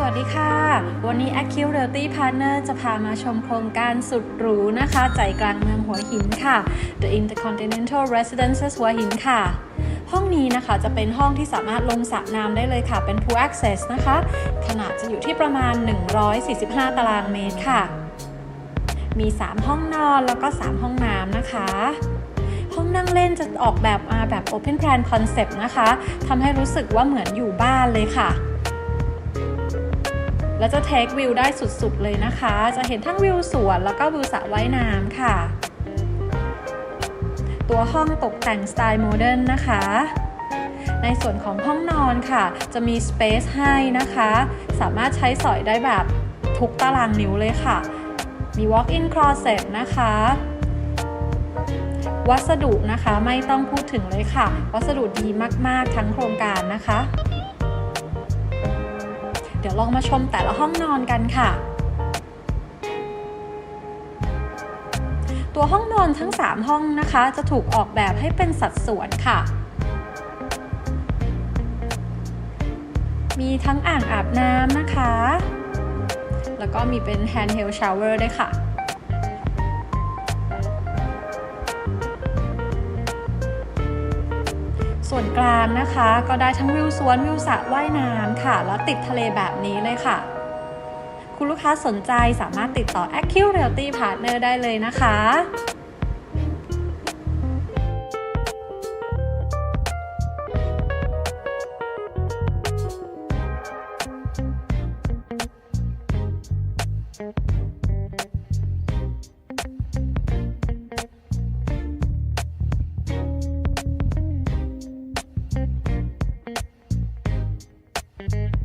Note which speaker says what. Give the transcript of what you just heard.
Speaker 1: สวัสดีค่ะ วันนี้ a c u Realty Partner จะพามาชมโครงการสุดหรูนะคะ ใจกลางเมืองหัวหินค่ะ The Intercontinental Residences หัวหินค่ะห้องนี้นะคะจะเป็นห้องที่สามารถลงสระน้ำได้เลยค่ะ เป็น Pool Access นะคะ ขนาดจะอยู่ที่ประมาณ 145 ตารางเมตรค่ะ มี 3 ห้องนอนแล้วก็ 3 ห้องน้ำนะคะ ห้องนั่งเล่นจะออกแบบมาแบบ Open Plan Concept นะคะทำให้รู้สึกว่าเหมือนอยู่บ้านเลยค่ะ และจะเทควิวได้สุดๆเลยนะคะ จะเห็นทั้งวิวสวนแล้วก็วิวสระว่ายน้ำค่ะ ตัวห้องตกแต่งสไตล์โมเดิร์นนะคะ ในส่วนของห้องนอนค่ะ จะมีสเปซให้นะคะ สามารถใช้สอยได้แบบทุกตารางนิ้วเลยค่ะ มี walk-in closet นะคะวัสดุนะคะไม่ต้องพูดถึงเลยค่ะ วัสดุดีมาก ๆ ทั้งโครงการนะคะ เดี๋ยวลองมาชมแต่ละห้องนอนกันค่ะ ตัวห้องนอนทั้ง 3 ห้องนะคะ จะถูกออกแบบให้เป็นสัดส่วนค่ะ มีทั้งอ่างอาบน้ำนะคะ แล้วก็มีเป็น handheld shower ด้วยค่ะ ส่วนกลางนะคะ ก็ได้ทั้งวิวสวนวิวสระว่ายน้ำค่ะ แล้วติดทะเลแบบนี้เลยค่ะ คุณลูกค้าสนใจสามารถติดต่อ a c u Realty Partner ได้เลยนะคะ
Speaker 2: Thank you.